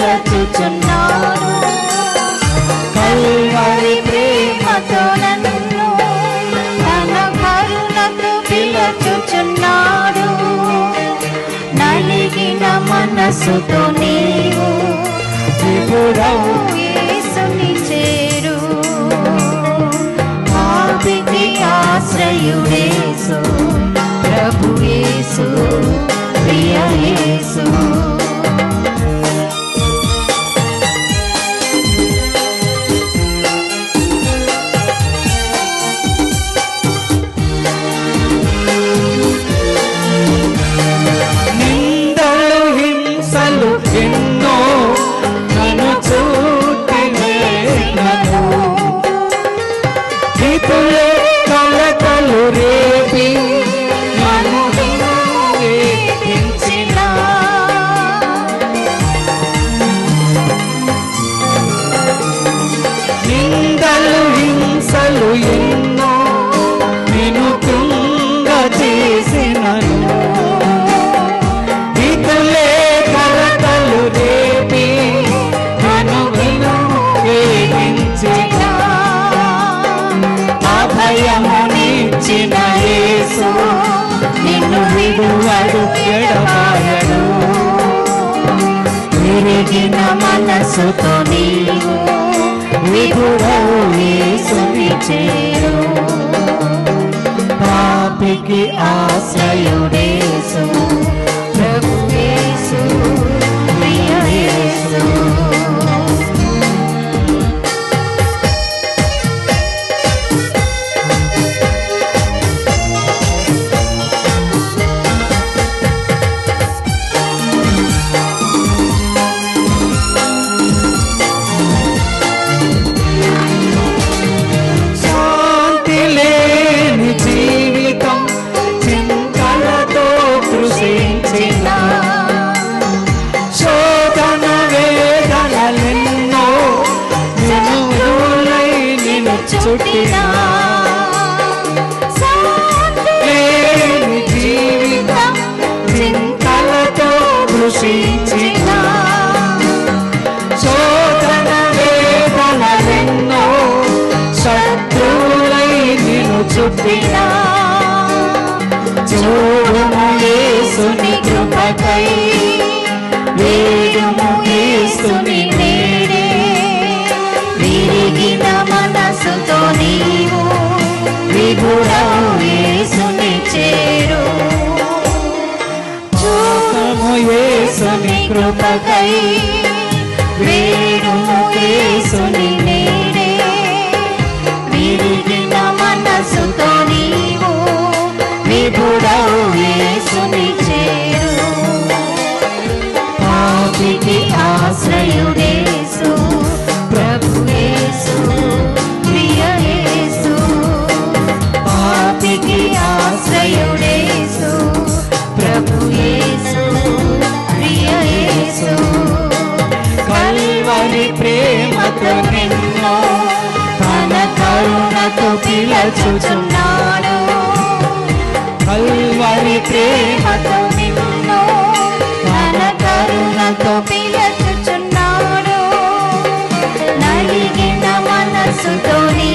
కరుణతో కల్వరి ప్రేమతో నన్ను తన కరుణతో పిలచుచున్నాడు. నలిగిన మనసుతో నీవు యేసుని చేరు. యేసు నిన్ను విడువడు ఎడబాయడు. విరిగిన మనసుతో నీవు విభుడవు యేసుని చేరు పాపికి ఆశ్రయుడేసు. చుట్టిన లేని జీవితం చింతలతో కృషించిన శోధన వేదనలెన్నో శత్రువులై నిన్ను చుట్టిన చూడుము యేసుని కృపకై వేడుము యేసుని కృపకై వేడుము యేసుని శిలచుచున్నాడు కల్వరి ప్రేమతో నిన్ను తన కరుణతో పిలచుచున్నాడు నలిగిన మనసుతో నీ